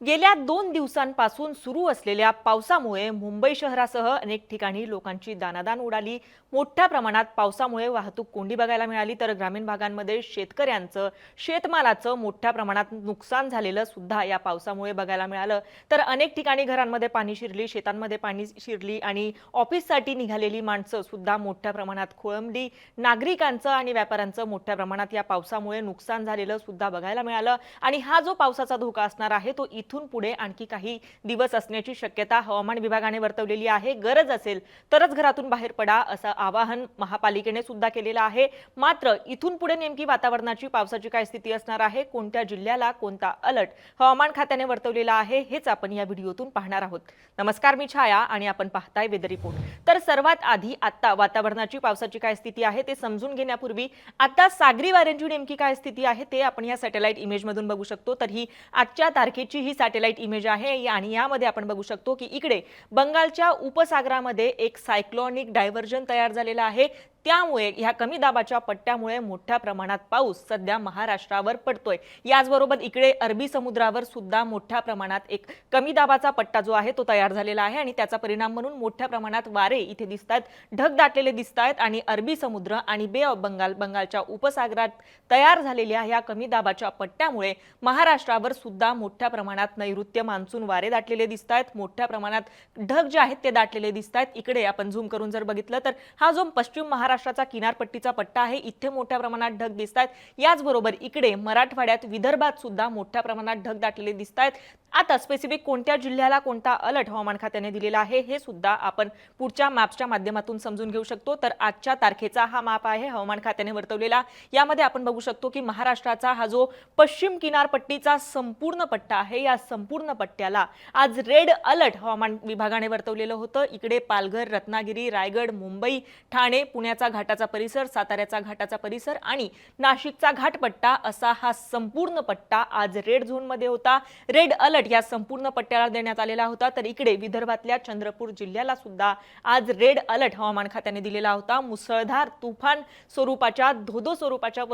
गेल्या दोन दिवसांपासून सुरू असलेल्या पावसामुळे मुंबई शहरासह अनेक ठिकाणी लोकांची दानादान उडाली. मोठ्या प्रमाणात पावसामुळे वाहतूक कोंडी बघायला मिळाली. तर ग्रामीण भागांमध्ये शेतकऱ्यांचं शेतमालाचं मोठ्या प्रमाणात नुकसान झालेलं सुद्धा या पावसामुळे बघायला मिळालं. तर अनेक ठिकाणी घरांमध्ये पाणी शिरली शेतांमध्ये पाणी शिरली आणि ऑफिससाठी निघालेली माणसं सुद्धा मोठ्या प्रमाणात खोळंबली. नागरिकांचं आणि व्यापाऱ्यांचं मोठ्या प्रमाणात या पावसामुळे नुकसान झालेलं सुद्धा बघायला मिळालं. आणि हा जो पावसाचा धोका असणार आहे तो इथून पुढे आणखी काही दिवस असण्याची शक्यता हवामान विभागाने वर्तवलेली आहे. गरज असेल तरच घरातून बाहेर पडा असं आवाहन महापालिकेने सुद्धा केलेलं आहे. मात्र इथून पुढे नेमकी वातावरणाची पावसाची काय स्थिती असणार आहे? कोणत्या जिल्ह्याला कोणता अलर्ट हवामान खात्याने वर्तवलेला आहे? हेच आपण या व्हिडिओतून पाहणार आहोत. नमस्कार मी छाया आणि आपण पाहताय वेदर रिपोर्ट. तर सर्वात आधी आता वातावरणाची पावसाची काय स्थिती आहे ते समजून घेण्यापूर्वी आता सागरी वाऱ्यांची नेमकी काय स्थिती आहे ते आपण या सॅटेलाइट इमेजमधून बघू शकतो. तर ही आजच्या तारखेची ही सॅटेलाइट इमेज आहे. आणि यामध्ये आपण बघू शकतो की इकडे बंगालच्या उपसागरामध्ये एक सायक्लॉनिक डायव्हर्जन तयार झालेला आहे. त्यामुळे ह्या कमी दाबाच्या पट्ट्यामुळे मोठ्या प्रमाणात पाऊस सध्या महाराष्ट्रावर पडतोय. याचबरोबर इकडे अरबी समुद्रावर सुद्धा मोठ्या प्रमाणात एक कमी दाबाचा पट्टा जो आहे तो तयार झालेला आहे आणि त्याचा परिणाम म्हणून मोठ्या प्रमाणात वारे इथे दिसत आहेत ढग दाटलेले दिसत आहेत आणि अरबी समुद्र आणि बे ऑफ बंगाल बंगालच्या उपसागरात तयार झालेल्या या कमी दाबाच्या पट्ट्यामुळे महाराष्ट्रावर सुद्धा मोठ्या प्रमाणात नैऋत्य मान्सून वारे दाटलेले दिसत आहेत मोठ्या प्रमाणात ढग जे आहेत ते दाटलेले दिसत आहेत इकडे आपण झूम करून जर बघितलं तर हा जो पश्चिम महाराष्ट्र महाराष्ट्राचा किनारपट्टीचा पट्टा आहे. इथे मोठ्या प्रमाणात ढग दिसत आहेत याचबरोबर इकडे मराठवाड्यात विदर्भात सुद्धा मोठ्या प्रमाणात ढग दाटलेले दिसत आहेत आता स्पेसिफिक कोणत्या जिल्ह्याला कोणता अलर्ट हवामान खात्याने दिलेला आहे हे सुद्धा आपण पुढच्या मॅप्सच्या माध्यमातून समजून घेऊ शकतो. तर आजच्या तारखेचा हा मॅप आहे हवामान खात्याने वर्तवलेला. यामध्ये आपण बघू शकतो की महाराष्ट्राचा हा जो पश्चिम किनारपट्टीचा संपूर्ण पट्टा आहे या संपूर्ण पट्ट्याला आज रेड अलर्ट हवामान विभागाने वर्तवलेलं होतं. इकडे पालघर रत्नागिरी रायगड मुंबई ठाणे पुण्याचा घाटाचा परिसर साताऱ्याचा घाटाचा परिसर आणि नाशिकचा घाटपट्टा असा हा संपूर्ण पट्टा आज रेड झोनमध्ये होता. रेड अलर्ट या संपूर्ण पट्ट्याला देण्यात आलेला होता. तर इकडे विदर्भातल्या चंद्रपूर जिल्ह्याला सुद्धा आज रेड अलर्ट हवामान खात्याने दिलेला होता. मुसळधार तुफान स्वरूपाच्या धोधो स्वरूपाच्या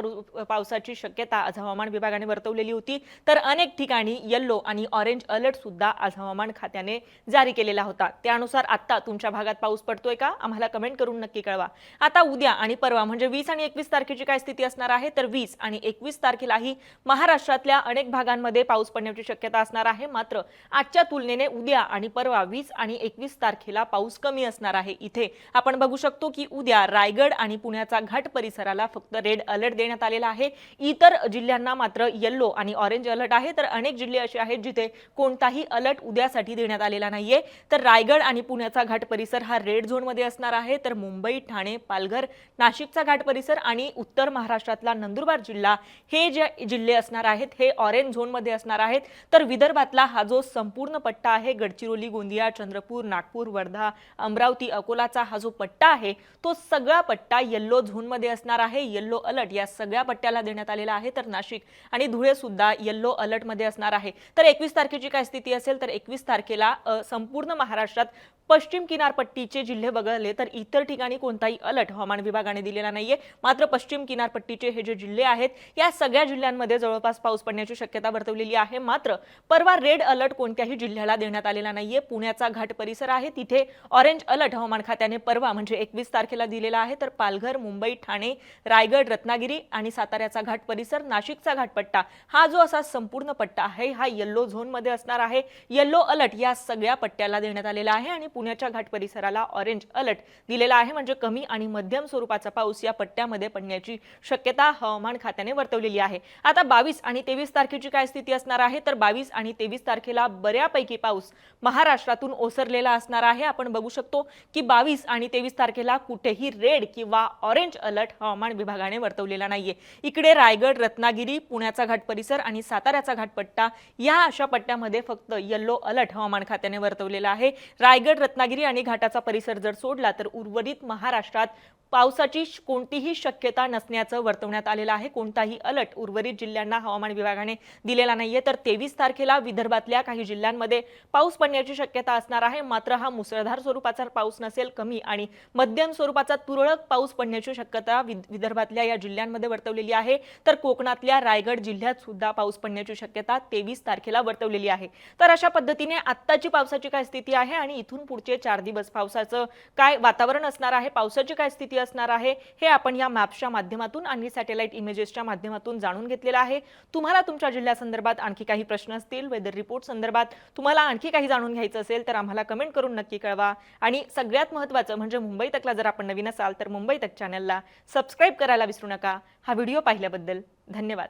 पावसाची शक्यता आज हवामान विभागाने वर्तवलेली होती. तर अनेक ठिकाणी येल्लो आणि ऑरेंज अलर्ट सुद्धा आज हवामान खात्याने जारी केलेला होता. त्यानुसार आता तुमच्या भागात पाऊस पडतोय का? आम्हाला कमेंट करून नक्की कळवा. आता उद्या आणि परवा म्हणजे वीस आणि एकवीस तारखेची काय स्थिती असणार आहे? तर वीस आणि एकवीस तारखेलाही महाराष्ट्रातल्या अनेक भागांमध्ये पाऊस पडण्याची शक्यता असणार आहे. मात्र आजच्या तुलनेने उद्या आणि परवा वीस आणि एकवीस तारखेला पाऊस कमी असणार आहे. इथे आपण बघू शकतो की उद्या रायगड आणि पुण्याचा घाट परिसराला फक्त रेड अलर्ट देण्यात आलेला आहे. इतर जिल्ह्यांना मात्र येल्लो आणि ऑरेंज अलर्ट आहे. तर अनेक जिल्हे असे आहेत जिथे कोणताही अलर्ट उद्यासाठी देण्यात आलेला नाहीये. तर रायगड आणि पुण्याचा घाट परिसर हा रेड झोनमध्ये असणार आहे. तर मुंबई ठाणे पालघर नाशिकचा घाट परिसर आणि उत्तर महाराष्ट्रातला नंदुरबार जिल्हा हे जे जिल्हे असणार आहेत हे ऑरेंज झोनमध्ये असणार आहेत. तर विदर्भ विदर्भातला हा जो संपूर्ण पट्टा आहे गडचिरोली गोंदिया चंद्रपूर नागपूर वर्धा अमरावती अकोलाचा हा जो पट्टा आहे तो सगळा पट्टा येल्लो झोनमध्ये असणार आहे. येल्लो अलर्ट या सगळ्या पट्ट्याला देण्यात आलेला आहे. तर नाशिक आणि धुळे सुद्धा येल्लो अलर्टमध्ये असणार आहे. तर एकवीस तारखेची काय स्थिती असेल तर एकवीस तारखेला संपूर्ण महाराष्ट्रात पश्चिम किनारपट्टीचे जिल्हे वगळले तर इतर ठिकाणी कोणताही अलर्ट हवामान विभागाने दिलेला नाहीये. मात्र पश्चिम किनारपट्टीचे हे जे जिल्हे आहेत या सगळ्या जिल्ह्यांमध्ये जवळपास पाऊस पडण्याची शक्यता वर्तवलेली आहे. मात्र परवा रेड अलर्ट कोणत्याही जिल्ह्याला देण्यात आलेला नाहीये. पुण्याचा घाट परिसर आहे. तिथे ऑरेंज अलर्ट हवामान खात्याने परवा म्हणजे एकवीस तारखेला दिलेला आहे. तर पालघर मुंबई ठाणे रायगड रत्नागिरी आणि साताऱ्याचा घाट परिसर नाशिकचा घाटपट्टा हा जो असा संपूर्ण पट्टा आहे हा येल्लो झोनमध्ये असणार आहे. येल्लो अलर्ट या सगळ्या पट्ट्याला देण्यात आलेला आहे आणि पुण्याच्या घाट परिसराला ऑरेंज अलर्ट दिलेला आहे. म्हणजे कमी आणि मध्यम स्वरूपाचा पाऊस या पट्ट्यामध्ये पडण्याची शक्यता हवामान खात्याने वर्तवलेली आहे. आता बावीस आणि तेवीस तारखेची काय स्थिती असणार आहे? तर बावीस आणि तेवीस तारखेला बऱ्यापैकी पाऊस महाराष्ट्रातून ओसरलेला असणार आहे. आपण बघू शकतो की बावीस आणि तेवीस तारखेला कुठेही रेड किंवा ऑरेंज अलर्ट हवामान विभागाने वर्तवलेला नाहीये. इकडे रायगड रत्नागिरी पुण्याचा घाट परिसर आणि साताऱ्याचा घाटपट्टा या अशा पट्ट्यामध्ये फक्त येल्लो अलर्ट हवामान खात्याने वर्तवलेला आहे. रायगड रत्नागिरी आणि घाटाचा परिसर जर सोडला तर उर्वरित महाराष्ट्रात पावसाची कोणतीही शक्यता नसण्याचं वर्तवण्यात आलेलं आहे. कोणताही अलर्ट उर्वरित जिल्ह्यांना हवामान विभागाने दिलेला नाहीये. तर तेवीस तारखेला विदर्भातल्या काही जिल्ह्यांमध्ये पाऊस पडण्याची शक्यता असणार आहे. मात्र हा मुसळधार स्वरूपाचा पाऊस नसेल कमी आणि मध्यम स्वरूपाचा तुरळक पाऊस पडण्याची शक्यता विद- विदर्भातल्या या जिल्ह्यांमध्ये वर्तवलेली आहे. तर कोकणातल्या रायगड जिल्ह्यात सुद्धा पाऊस पडण्याची शक्यता तेवीस तारखेला वर्तवलेली आहे. तर अशा पद्धतीने आत्ताची पावसाची काय स्थिती आहे आणि इथून पुढचे चार दिवस पावसाचं काय वातावरण असणार आहे? पावसाची काय स्थिती असणार आहे? हे आपण या मॅप्सच्या माध्यमातून आणि सॅटेलाइट इमेजेसच्या माध्यमातून जाणून घेतलेलं आहे. तुम्हाला तुमच्या जिल्ह्यासंदर्भात आणखी काही प्रश्न असतील वेदर रिपोर्ट संदर्भात तुम्हाला आणखी काही जाणून घ्यायचं असेल तर आम्हाला कमेंट करून नक्की कळवा. आणि सगळ्यात महत्त्वाचं म्हणजे मुंबई तकला जर आपण नवीन असाल तर मुंबई तक चॅनलला सबस्क्राईब करायला विसरू नका. हा व्हिडिओ पाहिल्याबद्दल धन्यवाद.